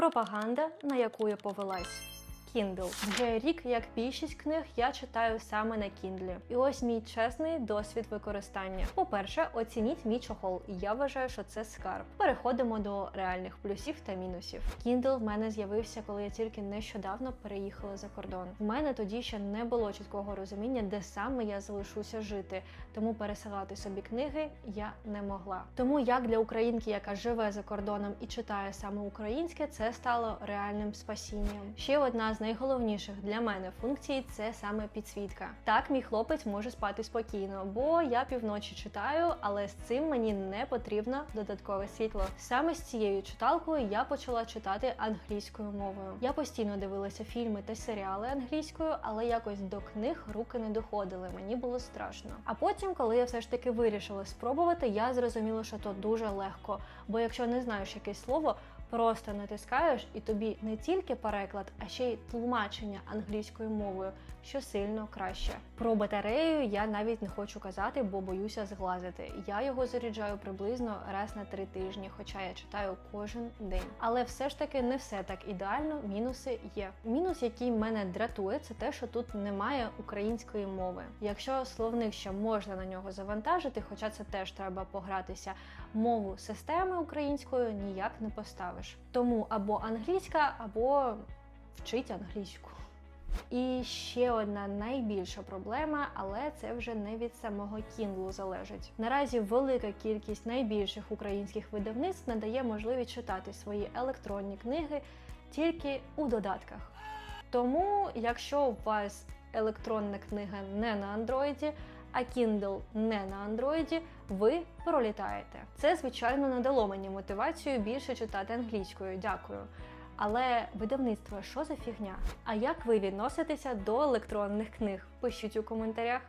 Пропаганда, на яку я повелась. Kindle. Вже рік, як більшість книг, я читаю саме на Kindle. І ось мій чесний досвід використання. По-перше, оцініть мій чохол. Я вважаю, що це скарб. Переходимо до реальних плюсів та мінусів. Kindle в мене з'явився, коли я тільки нещодавно переїхала за кордон. У мене тоді ще не було чіткого розуміння, де саме я залишуся жити, тому пересилати собі книги я не могла. Тому як для українки, яка живе за кордоном і читає саме українське, це стало реальним спасінням. Ще одна з найголовніших для мене функцій це саме підсвітка. Так, мій хлопець може спати спокійно, бо я півночі читаю, але з цим мені не потрібно додаткове світло. Саме з цією читалкою я почала читати англійською мовою. Я постійно дивилася фільми та серіали англійською, але якось до книг руки не доходили. Мені було страшно. А потім, коли я все ж таки вирішила спробувати, я зрозуміла, що то дуже легко. Бо якщо не знаєш якесь слово, просто натискаєш, і тобі не тільки переклад, а ще й тлумачення англійською мовою, що сильно краще. Про батарею я навіть не хочу казати, бо боюся зглазити. Я його заряджаю приблизно раз на три тижні, хоча я читаю кожен день. Але все ж таки не все так ідеально. Мінуси є. Мінус, який мене дратує, це те, що тут немає української мови. Якщо словник ще можна на нього завантажити, хоча це теж треба погратися, мову системи українською ніяк не поставиш. Тому або англійська, або вчить англійську. І ще одна найбільша проблема, але це вже не від самого Kindle залежить. Наразі велика кількість найбільших українських видавництв надає можливість читати свої електронні книги тільки у додатках. Тому, якщо у вас електронна книга не на андроїді, а Kindle не на андроїді, ви пролітаєте. Це, звичайно, надало мені мотивацію більше читати англійською. Дякую. Але видавництво, що за фігня? А як ви відноситеся до електронних книг? Пишіть у коментарях.